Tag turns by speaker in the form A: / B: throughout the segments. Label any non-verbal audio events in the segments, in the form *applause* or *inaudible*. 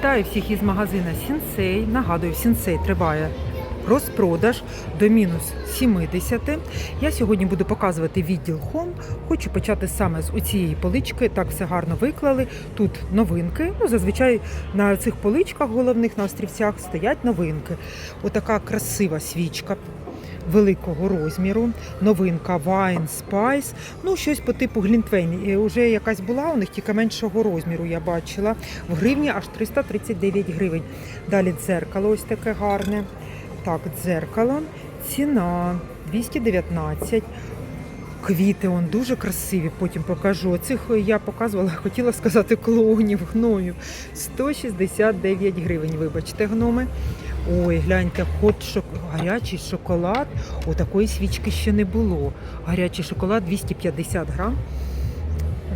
A: Вітаю всіх із магазина Сінсей. Нагадую, Сінсей триває розпродаж до мінус 70. Я сьогодні буду показувати відділ Home. Хочу почати саме з оцієї полички. Так все гарно виклали. Тут новинки. Ну, зазвичай на цих поличках головних на острівцях стоять новинки. Отака красива свічка. Великого розміру, новинка Wine Spice, ну щось по типу Глінтвейн. Уже якась була у них тільки меншого розміру, я бачила. В гривні аж 339 гривень. Далі дзеркало ось таке гарне. Так, дзеркало. Ціна 219. Квіти он дуже красиві, потім покажу. Оцих я показувала, *laughs* хотіла сказати клоунів, гномів. 169 гривень, вибачте, гноми. Ой, гляньте, хот шок... гарячий шоколад. О, такої свічки ще не було. Гарячий шоколад 250 грам.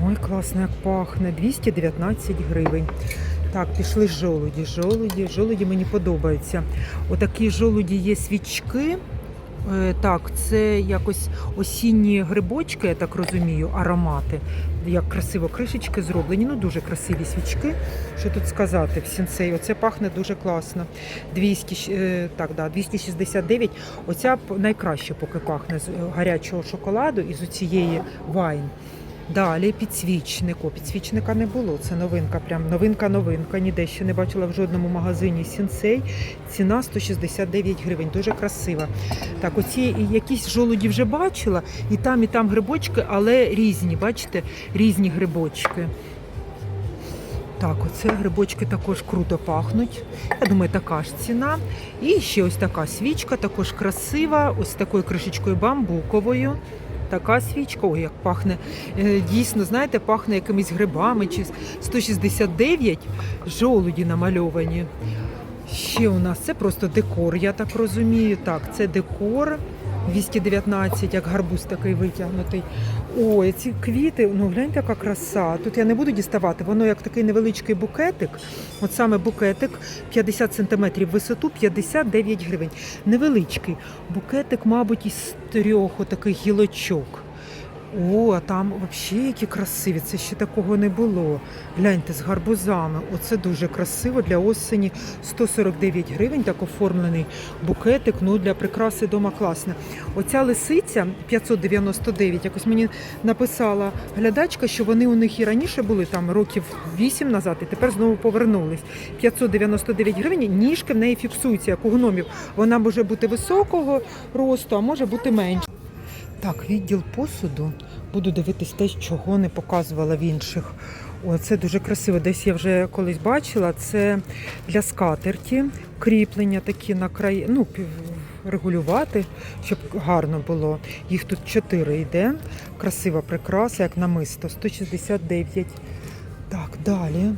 A: Ой, класно, як пахне. 219 гривень. Так, пішли жолуді. Жолуді, жолуді мені подобаються. Отакі жолуді є свічки. Е, Так, це якось осінні грибочки, я так розумію, аромати. Як красиво кришечки зроблені. Ну дуже красиві свічки. Що тут сказати в сінцей? Оце пахне дуже класно. 200, е, так, да, 269. Оця найкраще поки пахне з е, гарячого шоколаду і з оцієї вайн. Далі підсвічник. О, підсвічника не було. Це новинка. Прям новинка-новинка. Ніде ще не бачила в жодному магазині сінсей. Ціна 169 гривень. Дуже красива. Так, оці якісь жолуді вже бачила, і там, і там грибочки, але різні, бачите, різні грибочки. Так, оце грибочки також круто пахнуть. Я думаю, така ж ціна. І ще ось така свічка, також красива, ось такою кришечкою бамбуковою. Така свічка, ой, як пахне. Е, Дійсно, знаєте, пахне якимись грибами. Чи 169 жолуді намальовані. Ще у нас це просто декор, я так розумію. Так, це декор 219, як гарбуз такий витягнутий. Ой, ці квіти, ну гляньте, яка краса. Тут я не буду діставати, воно як такий невеличкий букетик. От саме букетик 50 см висоту, 59 гривень. Невеличкий. Букетик, мабуть, із трьох отаких гілочок. О, а там взагалі які красиві. Це ще такого не було. Гляньте з гарбузами. Оце дуже красиво для осені. 149 гривень, так оформлений букетик. Ну для прикраси дома класно. Оця лисиця 599. Якось мені написала глядачка, що вони у них і раніше були там років 8 назад, і тепер знову повернулись. 599 гривень. Ніжки в неї фіксуються, як у гномів. Вона може бути високого росту, а може бути менше. Так, відділ посуду. Буду дивитись те, чого не показувала в інших. О, це дуже красиво. Десь я вже колись бачила. Це для скатерті, кріплення такі на краї, ну, регулювати, щоб гарно було. Їх тут чотири йде. Красива прикраса, як намисто, 169. Так, далі.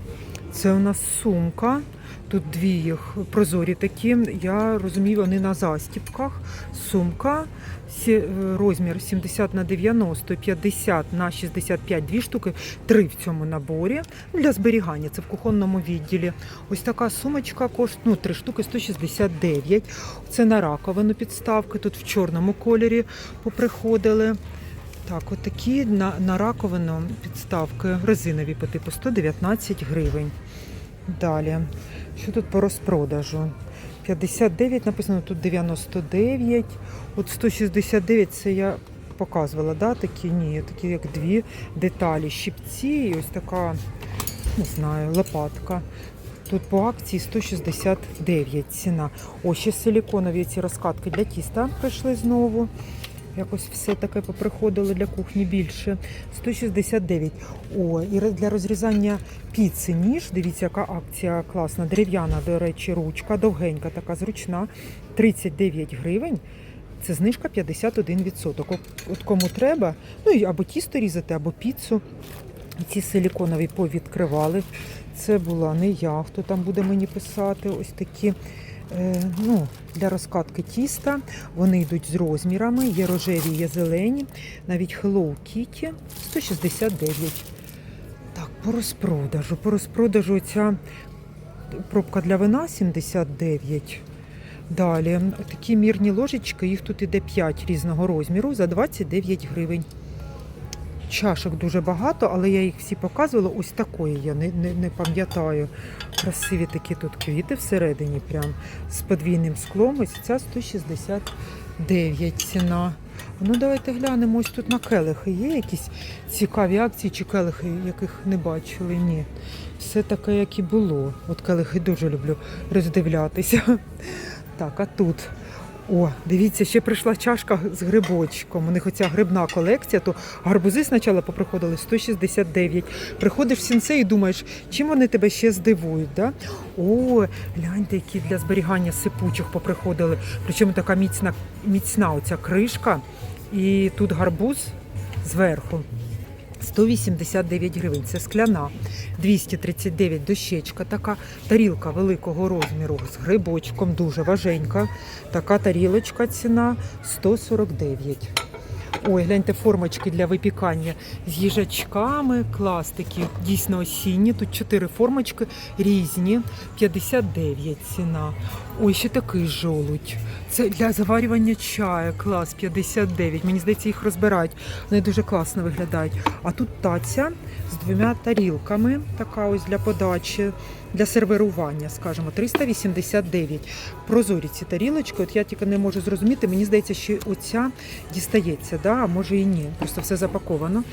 A: Це у нас сумка. Тут дві їх прозорі такі. Я розумію, вони на застіпках. Сумка е, розмір 70 на 90, 50 на 65, дві штуки, три в цьому наборі для зберігання. Це в кухонному відділі. Ось така сумочка коштує ну, три штуки 169. Це на раковину підставки. Тут в чорному кольорі поприходили. Так, от на, на раковину підставки резинові по типу 119 гривень. Далі, що тут по розпродажу? 59 написано, тут 99. От 169 це я показувала, да? такі ні, такі як дві деталі. Щипці і ось така, не знаю, лопатка. Тут по акції 169 ціна. О, ще силіконові ці розкатки для тіста прийшли знову. Якось все таке поприходило для кухні більше. 169. О, і для розрізання піци ніж. Дивіться, яка акція класна. Дерев'яна, до речі, ручка, довгенька, така зручна. 39 гривень. Це знижка 51%. От- кому треба, ну і або тісто різати, або піцу. Ці силіконові повідкривали. Це була не я, хто там буде мені писати. Ось такі ну, для розкатки тіста. Вони йдуть з розмірами, є рожеві, є зелені. Навіть Hello Kitty 169. Так, по розпродажу. По розпродажу ця пробка для вина 79. Далі такі мірні ложечки, їх тут іде 5 різного розміру за 29 гривень. Чашок дуже багато, але я їх всі показувала. Ось такої я не, не, не пам'ятаю. Красиві такі тут квіти всередині, прям з подвійним склом. Ось ця 169 ціна. Ну, давайте глянемо ось тут на келихи. Є якісь цікаві акції чи келихи, яких не бачили? Ні. Все таке, як і було. От келихи дуже люблю роздивлятися. Так, а тут. О, дивіться, ще прийшла чашка з грибочком. У них оця грибна колекція, то гарбузи спочатку поприходили 169. Приходиш в сінце і думаєш, чим вони тебе ще здивують. Да? О, гляньте, які для зберігання сипучих поприходили. Причому така міцна, міцна оця кришка. І тут гарбуз зверху. 189 гривень. Це скляна. 239 дощечка, така тарілка великого розміру з грибочком, дуже важенька. Така тарілочка ціна 149. Ой, гляньте, формочки для випікання з їжачками, клас такі, дійсно осінні. Тут чотири формочки різні, 59 ціна. Ой, ще такий жолудь. Це для заварювання чаю, клас, 59. Мені здається, їх розбирають. Вони дуже класно виглядають. А тут таця з двома тарілками, така ось для подачі, для сервірування, скажімо, 389. Прозорі ці тарілочки. От я тільки не можу зрозуміти. Мені здається, що оця дістається, да? а може і ні. Просто все запаковано.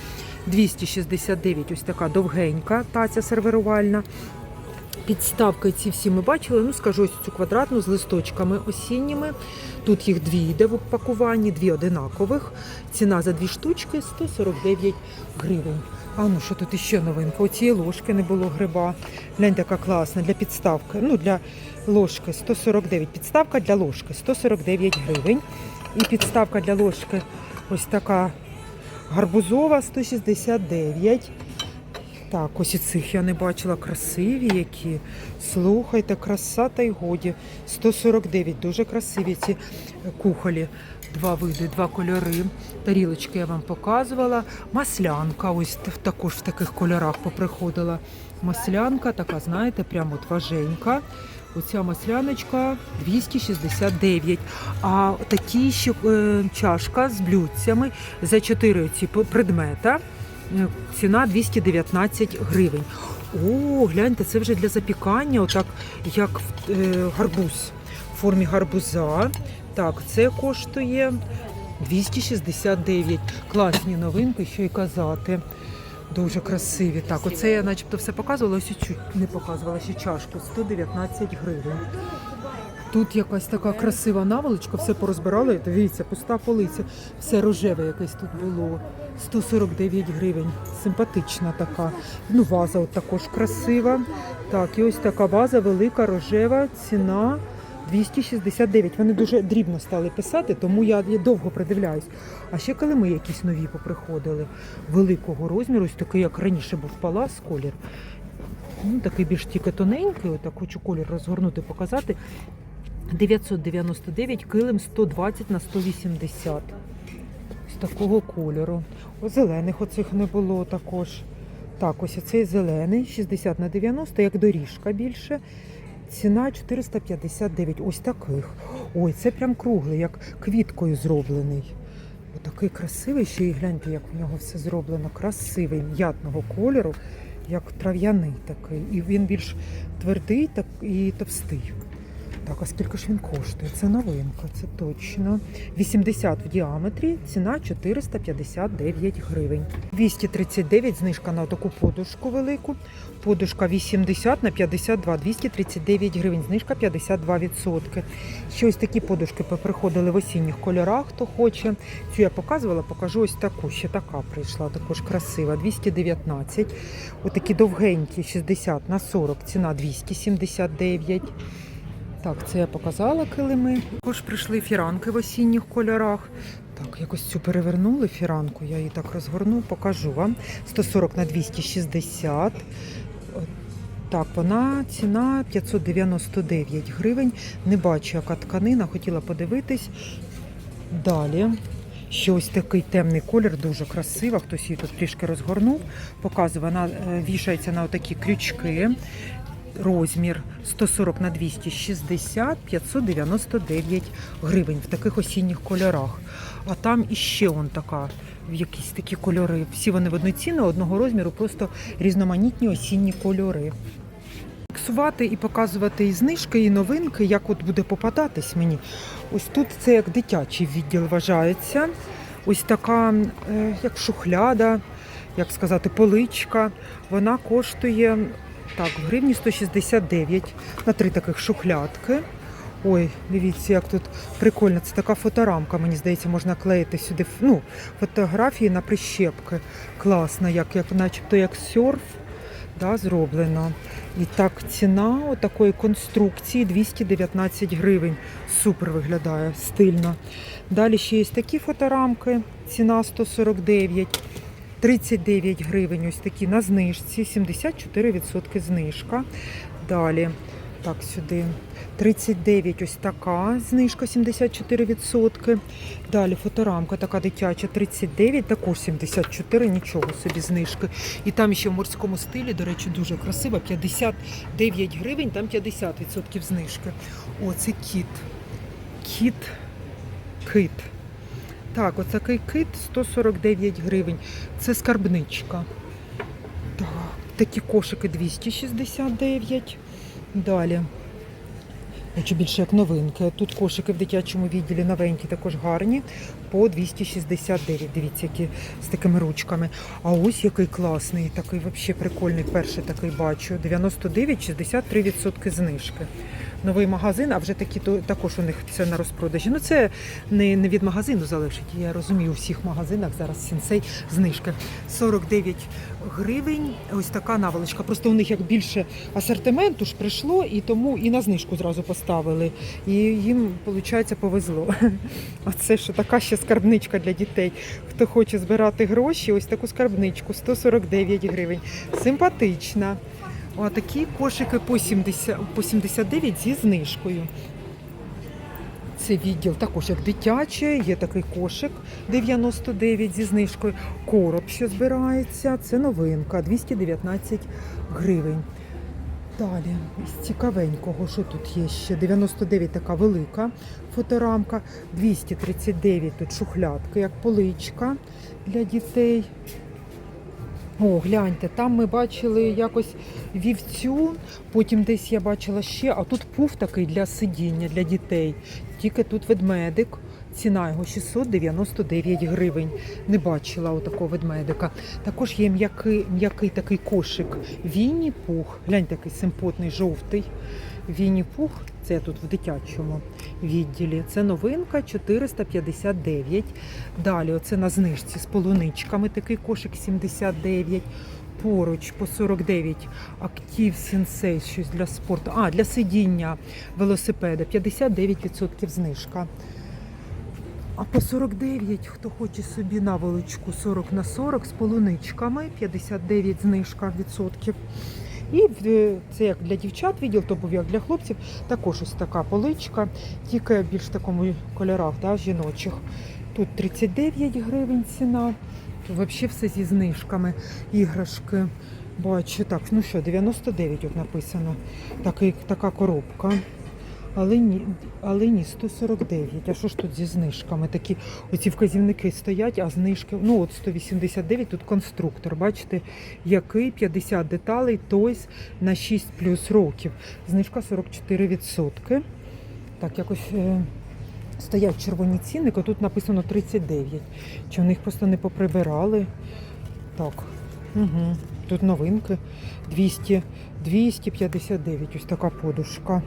A: 269, ось така довгенька таця сервірувальна. Підставки ці всі ми бачили. Ну, скажу ось цю квадратну з листочками осінніми. Тут їх дві йде в упакуванні, дві одинакових. Ціна за дві штучки 149 гривень. А ну що тут іще новинка? Оцієї ложки не було гриба. Глянь, така класна для підставки. Ну, для ложки 149. Підставка для ложки 149 гривень. І підставка для ложки ось така гарбузова 169. Так, ось і цих я не бачила. Красиві які. Слухайте, краса та й годі. 149. Дуже красиві ці кухолі. Два види, два кольори. Тарілочки я вам показувала. Маслянка, ось також в таких кольорах поприходила. Маслянка, така, знаєте, прямо важенька. Оця масляночка 269. А такі ще е, чашка з блюдцями за 4 ці предмета. Е, Ціна 219 гривень. О, гляньте, це вже для запікання, отак як в- е, гарбуз в формі гарбуза. Так, це коштує 269. Класні новинки, що й казати. Дуже красиві. Так, оце я начебто все показувала, ось і чуть не показувала ще чашку. 119 гривень. Тут якась така красива наволочка, все порозбирали. Дивіться, пуста полиця. Все рожеве якесь тут було. 149 гривень. Симпатична така. Ну, ваза от також красива. Так, і ось така ваза велика, рожева, ціна 269. Вони дуже дрібно стали писати, тому я, довго придивляюсь. А ще килими якісь нові поприходили. Великого розміру, ось такий, як раніше був палас колір. Ну, такий більш тільки тоненький, отак хочу колір розгорнути, показати. 999 килим 120 на 180. Ось такого кольору. О, зелених оцих не було також. Так, ось цей зелений, 60 на 90, як доріжка більше. Ціна 459. Ось таких. Ой, це прям круглий, як квіткою зроблений. Отакий красивий, ще й гляньте, як в нього все зроблено. Красивий, м'ятного кольору, як трав'яний такий. І він більш твердий так, і товстий. Так, а скільки ж він коштує? Це новинка, це точно. 80 в діаметрі, ціна 459 гривень. 239 знижка на таку подушку велику. Подушка 80 на 52, 239 гривень, знижка 52%. Ще ось такі подушки приходили в осінніх кольорах, хто хоче. Цю я показувала, покажу ось таку. Ще така прийшла, також красива. 219. Отакі довгенькі 60 на 40, ціна 279. Так, це я показала килими. Також прийшли фіранки в осінніх кольорах. Так, якось цю перевернули фіранку, я її так розгорну, покажу вам. 140 на 260. Так, вона ціна 599 гривень. Не бачу, яка тканина, хотіла подивитись. Далі. Ще ось такий темний колір, дуже красива. Хтось її тут трішки розгорнув. Показує, вона е, вішається на такі крючки. Розмір 140 на 260 599 гривень в таких осінніх кольорах. А там іще он така, в якісь такі кольори. Всі вони в одну одного розміру, просто різноманітні осінні кольори. Фіксувати і показувати і знижки, і новинки, як от буде попадатись мені. Ось тут це як дитячий відділ вважається. Ось така, е, як шухляда, як сказати, поличка. Вона коштує так, в гривні 169 на три таких шухлядки. Ой, дивіться, як тут прикольно. Це така фоторамка, мені здається, можна клеїти сюди ну, фотографії на прищепки. Класно, як, як, начебто як серф да, зроблено. І так, ціна такої конструкції 219 гривень. Супер виглядає, стильно. Далі ще є такі фоторамки, ціна 149. 39 гривень, ось такі на знижці, 74% знижка. Далі, так, сюди. 39 ось така знижка 74%. Далі фоторамка така дитяча 39, також 74, нічого собі знижки. І там ще в морському стилі, до речі, дуже красиво. 59 гривень, там 50% знижки. О, це кіт. Кіт. Кит. Так, оцякий кит 149 гривень. Це скарбничка. Так, такі кошики 269. Далі. Чи більше як новинки. Тут кошики в дитячому відділі новенькі, також гарні, по 269. Дивіться, які з такими ручками. А ось який класний, такий взагалі прикольний. Перший такий бачу. 99, 63% знижки. Новий магазин, а вже такі то також у них це на розпродажі. Ну це не, не від магазину залежить. Я розумію, у всіх магазинах зараз сінсей знижки. 49 гривень. Ось така наволочка. Просто у них як більше асортименту ж прийшло, і тому і на знижку зразу поставили. І їм, виходить, повезло. *laughs* Оце що така ще скарбничка для дітей. Хто хоче збирати гроші, ось таку скарбничку 149 гривень. Симпатична. О, такі кошики по 70, по 79 зі знижкою. Це відділ також як дитяче, є такий кошик 99 зі знижкою. Короб, що збирається, це новинка 219 гривень. Далі, з цікавенького, що тут є ще? 99 така велика фоторамка, 239 тут шухлядки, як поличка для дітей. О, гляньте, там ми бачили якось вівцю, потім десь я бачила ще, а тут пуф такий для сидіння для дітей. Тільки тут ведмедик. Ціна його 699 гривень. Не бачила отакого ведмедика. Також є м'який, такий кошик. Вінні пух. Глянь, такий симпотний, жовтий. Вінні пух, це тут в дитячому відділі. Це новинка 459. Далі оце на знижці з полуничками. Такий кошик 79. Поруч по 49 актив сенсей, щось для спорту. А, для сидіння велосипеда 59% знижка. А по 49, хто хоче собі наволочку 40 на 40 з полуничками, 59 знижка відсотків. І е, це як для дівчат відділ, то був як для хлопців. Також ось така поличка, тільки більш в такому кольорах да, жіночих. Тут 39 гривень ціна. Тут взагалі все зі знижками. Іграшки. Бачу, так, ну що, 99 от написано. Такий, така коробка. Але ні, але ні, 149. А що ж тут зі знижками? Такі оці вказівники стоять, а знижки, ну от 189, тут конструктор, бачите, який 50 деталей, тобто на 6 плюс років. Знижка 44%. Так, якось е, стоять червоні цінники, тут написано 39. Чи в них просто не поприбирали? Так. Угу. Тут новинки 200, 259. Ось така подушка.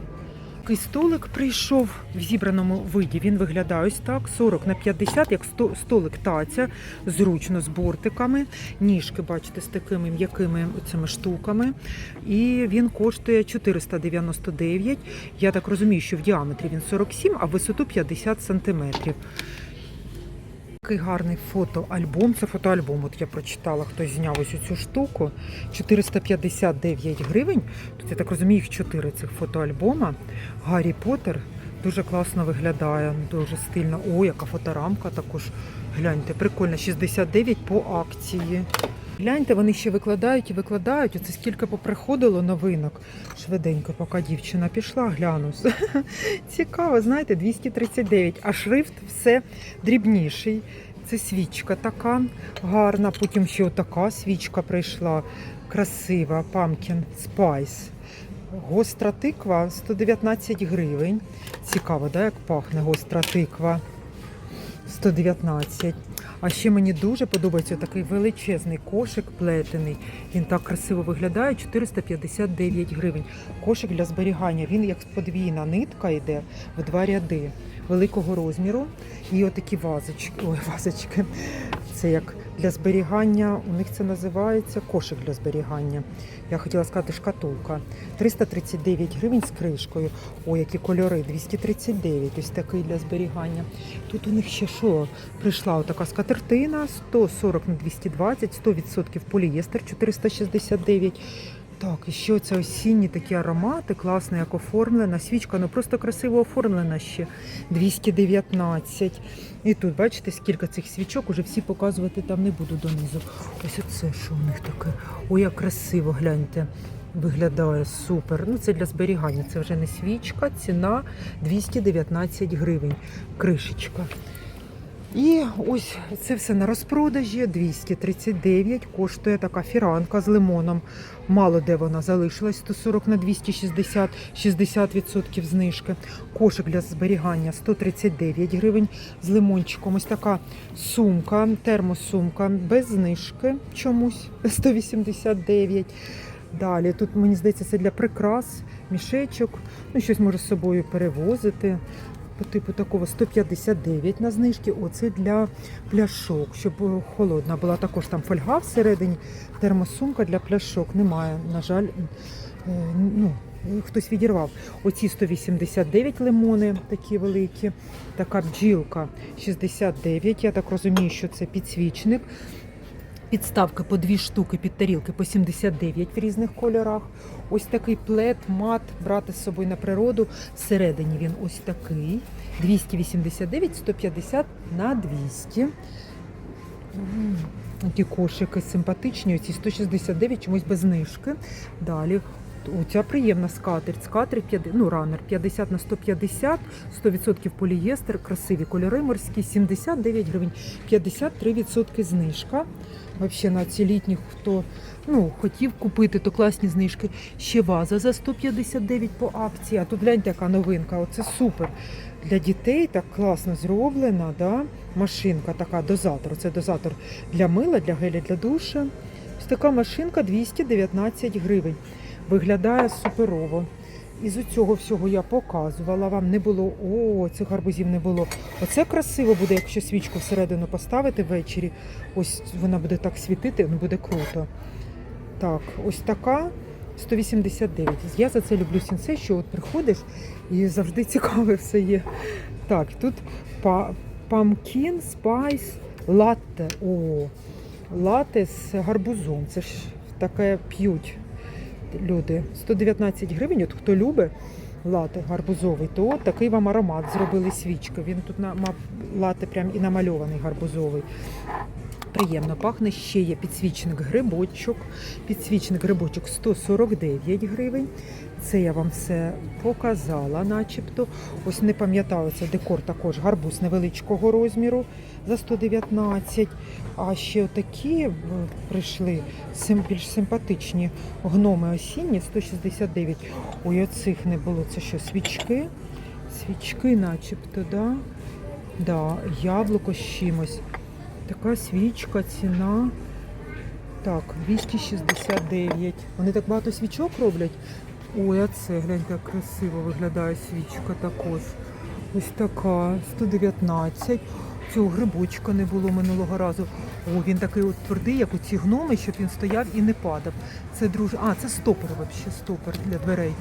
A: Такий столик прийшов в зібраному виді. Він виглядає ось так: 40 на 50, як сто- столик таця, зручно з бортиками. Ніжки, бачите, з такими м'якими цими штуками. І він коштує 499. Я так розумію, що в діаметрі він 47, а в висоту 50 сантиметрів. Такий гарний фотоальбом. Це фотоальбом. От я прочитала, хтось зняв ось цю штуку. 459 гривень. Тут я так розумію, їх 4 цих фотоальбома. Гаррі Поттер дуже класно виглядає, дуже стильно. О, яка фоторамка також. Гляньте, прикольно. 69 по акції. Гляньте, вони ще викладають і викладають. Оце скільки поприходило новинок. Швиденько, поки дівчина пішла, гляну. *laughs* Цікаво, знаєте, 239, а шрифт все дрібніший. Це свічка така гарна. Потім ще отака свічка прийшла. Красива, Pumpkin Spice. Гостра тиква 119 гривень. Цікаво, да, як пахне гостра тиква. 119. А ще мені дуже подобається такий величезний кошик плетений. Він так красиво виглядає. 459 гривень. Кошик для зберігання. Він як подвійна нитка йде в два ряди великого розміру. І отакі вазочки. Ой, вазочки. Це як для зберігання. У них це називається кошик для зберігання. Я хотіла сказати шкатулка. 339 гривень з кришкою. О, які кольори, 239, ось такий для зберігання. Тут у них ще що? Прийшла отака скатертина, 140 на 220, 100% полієстер, 469. Так, і ще оце осінні такі аромати, класно, як оформлена. Свічка, ну просто красиво оформлена ще. 219. І тут, бачите, скільки цих свічок, уже всі показувати там не буду донизу. Ось оце, що у них таке. Ой, як красиво, гляньте. Виглядає супер. Ну, це для зберігання. Це вже не свічка, ціна 219 гривень. Кришечка. І ось це все на розпродажі 239. Коштує така фіранка з лимоном. Мало де вона залишилась 140 на 260, 60% знижки. Кошик для зберігання 139 гривень з лимончиком. Ось така сумка, термосумка без знижки чомусь 189. Далі тут мені здається це для прикрас, мішечок. Ну щось може з собою перевозити по типу такого 159 на знижки. Оце для пляшок, щоб е, холодна була. Також там фольга всередині, термосумка для пляшок. Немає, на жаль, е, ну, хтось відірвав. Оці 189 лимони, такі великі. Така бджілка 69. Я так розумію, що це підсвічник. Підставки по дві штуки під тарілки по 79 в різних кольорах. Ось такий плед, мат брати з собою на природу. Всередині він ось такий. 289, 150 на 200. М, Ті кошики симпатичні, оці 169, чомусь без знижки. Далі. Оця приємна скатерть. Скатерть 50, ну, ранер 50 на 150, 100% полієстер, красиві кольори морські, 79 гривень, 53% знижка. Взагалі на ці літні, хто ну, хотів купити, то класні знижки. Ще ваза за 159 по акції. А тут гляньте, яка новинка. Оце супер. Для дітей так класно зроблена. Да? Машинка така, дозатор. Це дозатор для мила, для геля для душа. Ось така машинка 219 гривень. Виглядає суперово. Із цього всього я показувала. Вам не було. О, цих гарбузів не було. Оце красиво буде, якщо свічку всередину поставити ввечері. Ось вона буде так світити, ну буде круто. Так, ось така 189. Я за це люблю сінце, що от приходиш і завжди цікаве все є. Так, тут па- pumpkin spice latte. О, лате з гарбузом. Це ж таке п'ють люди. 119 гривень. От хто любить лате гарбузовий, то от такий вам аромат зробили свічки. Він тут мав лате прям і намальований гарбузовий. Приємно пахне. Ще є підсвічник грибочок. Підсвічник грибочок 149 гривень. Це я вам все показала, начебто. Ось не пам'ятаю, це декор також гарбуз невеличкого розміру за 119. А ще такі е, прийшли більш симпатичні гноми осінні 169. Ой, оцих не було. Це що, свічки? Свічки, начебто, да? Да, яблуко з чимось. Така свічка, ціна. Так, 269. Вони так багато свічок роблять. Ой, а це, гляньте, як красиво виглядає свічка також. Ось така, 119. Цього грибочка не було минулого разу. О, він такий от твердий, як у ці гноми, щоб він стояв і не падав. Це друж... А, це стопор взагалі, стопор для дверей.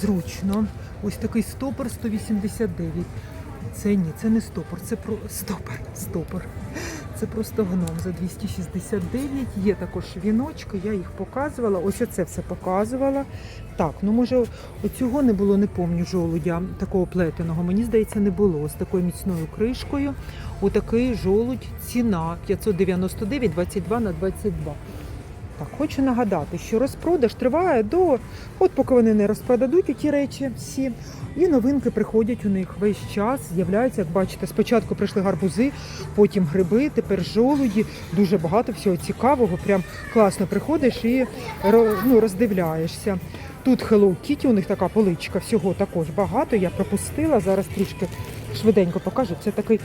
A: Зручно. Ось такий стопор 189. Це ні, це не стопор, це про стопор, стопор. Це просто гном за 269. Є також віночки, я їх показувала. Ось оце все показувала. Так, ну може оцього не було, не помню жолудя такого плетеного. Мені здається, не було. З такою міцною кришкою. Отакий жолудь, ціна 599, 22 на 22. Так, хочу нагадати, що розпродаж триває до, от поки вони не розпродадуть ті речі всі, і новинки приходять у них весь час. З'являються, як бачите, спочатку прийшли гарбузи, потім гриби, тепер жолуді. Дуже багато всього цікавого. Прям класно приходиш і ну, роздивляєшся. Тут Hello Kitty, у них така поличка, всього також багато. Я пропустила. Зараз трішки швиденько покажу. Це такий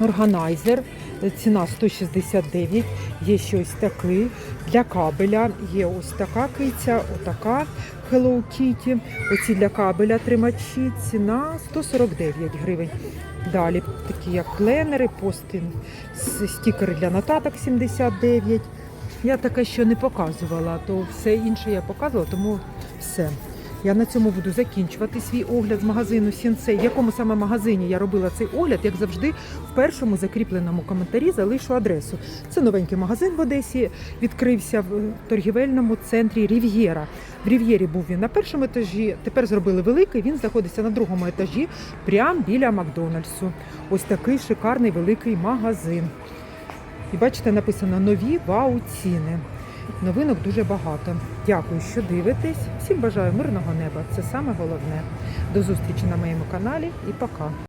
A: органайзер. Ціна 169. Є ще ось такий. Для кабеля є ось така киця, отака Hello Kitty. Оці для кабеля тримачі. Ціна 149 гривень. Далі такі як пленери, пости, стікери для нотаток 79. Я таке ще не показувала, то все інше я показувала, тому все. Я на цьому буду закінчувати свій огляд з магазину Сінсей. В якому саме магазині я робила цей огляд, як завжди, в першому закріпленому коментарі залишу адресу. Це новенький магазин в Одесі. Відкрився в торгівельному центрі Рів'єра. В Рів'єрі був він на першому етажі. Тепер зробили великий. Він знаходиться на другому етажі, прямо біля Макдональдсу. Ось такий шикарний великий магазин. І бачите, написано нові вау ціни. Новинок дуже багато. Дякую, що дивитесь. Всім бажаю мирного неба. Це саме головне. До зустрічі на моєму каналі і пока.